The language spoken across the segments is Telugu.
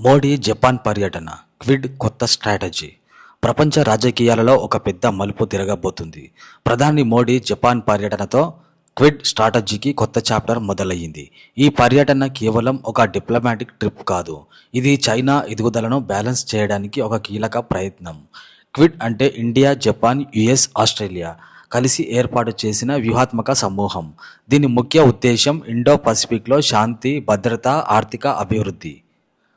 మోడీ జపాన్ పర్యటన క్విడ్ కొత్త స్ట్రాటజీ. ప్రపంచ రాజకీయాలలో ఒక పెద్ద మలుపు తిరగబోతుంది. ప్రధాని మోడీ జపాన్ పర్యటనతో క్విడ్ స్ట్రాటజీకి కొత్త చాప్టర్ మొదలయ్యింది. ఈ పర్యటన కేవలం ఒక డిప్లొమాటిక్ ట్రిప్ కాదు. ఇది చైనా ఎదుగుదలను బ్యాలెన్స్ చేయడానికి ఒక కీలక ప్రయత్నం. క్విడ్ అంటే ఇండియా జపాన్ యుఎస్ ఆస్ట్రేలియా కలిసి ఏర్పాటు చేసిన వ్యూహాత్మక సమూహం. దీని ముఖ్య ఉద్దేశం ఇండో పసిఫిక్లో శాంతి భద్రత ఆర్థిక అభివృద్ధి.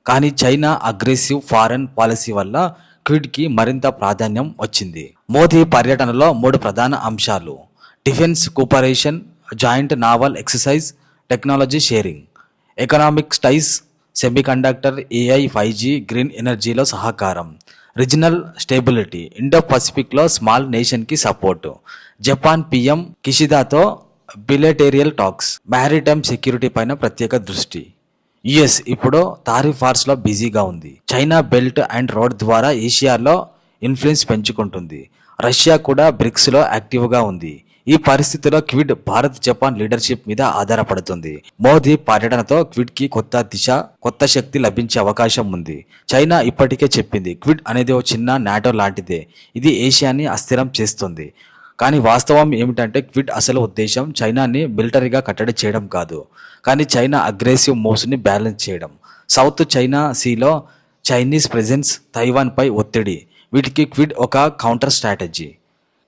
కానీ చైనా అగ్రెసివ్ ఫారెన్ పాలసీ వల్ల క్విడ్కి మరింత ప్రాధాన్యం వచ్చింది. మోదీ పర్యటనలో మూడు ప్రధాన అంశాలు. Defence cooperation joint naval exercise technology sharing. Economic ties semiconductor AI five G green ఎనర్జీలో సహకారం. రీజనల్ స్టేబిలిటీ ఇండో పసిఫిక్లో స్మాల్ నేషన్కి సపోర్టు. జపాన్ పిఎం కిషిదాతో బిలేటేరియల్ టాక్స్. మ్యారిటైమ్ సెక్యూరిటీ పైన ప్రత్యేక దృష్టి. యుఎస్ ఇప్పుడు తారిఫ్ వార్స్లో బిజీగా ఉంది. చైనా బెల్ట్ అండ్ రోడ్ ద్వారా ఏషియాలో ఇన్ఫ్లుయెన్స్ పెంచుకుంటుంది. రష్యా కూడా బ్రిక్స్లో యాక్టివ్గా ఉంది. ఈ పరిస్థితిలో క్విడ్ భారత్ జపాన్ లీడర్షిప్ మీద ఆధారపడుతుంది. మోదీ పర్యటనతో క్విడ్కి కొత్త దిశ కొత్త శక్తి లభించే అవకాశం ఉంది. చైనా ఇప్పటికే చెప్పింది క్విడ్ అనేది ఓ చిన్న నాటో లాంటిదే. ఇది ఏషియాని అస్థిరం చేస్తుంది. కానీ వాస్తవం ఏమిటంటే క్విడ్ అసలు ఉద్దేశం చైనాని మిలిటరీగా కట్టడి చేయడం కాదు. కానీ చైనా అగ్రెసివ్ మూవ్స్ని బ్యాలెన్స్ చేయడం. సౌత్ చైనా సీలో చైనీస్ ప్రెజెన్స్ తైవాన్పై ఒత్తిడి. వీటికి క్విడ్ ఒక కౌంటర్ స్ట్రాటజీ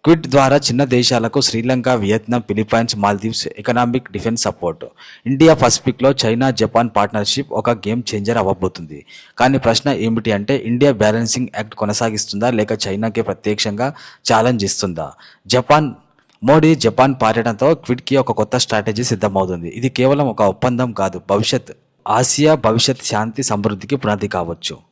క్విడ్ ద్వారా చిన్న దేశాలకు Sri Lanka Vietnam Philippines Maldives economic defence support India పసిఫిక్లో China Japan partnership ఒక గేమ్ చేంజర్ అవ్వబోతుంది. కానీ ప్రశ్న ఏమిటి అంటే ఇండియా బ్యాలెన్సింగ్ యాక్ట్ కొనసాగిస్తుందా లేక చైనాకి ప్రత్యక్షంగా ఛాలెంజ్ ఇస్తుందా? జపాన్ మోడీ జపాన్ పర్యటనతో క్విడ్కి ఒక కొత్త స్ట్రాటజీ సిద్ధమవుతుంది. ఇది కేవలం ఒక ఒప్పందం కాదు భవిష్యత్ ఆసియా భవిష్యత్ శాంతి సమృద్ధికి పునాది కావచ్చు.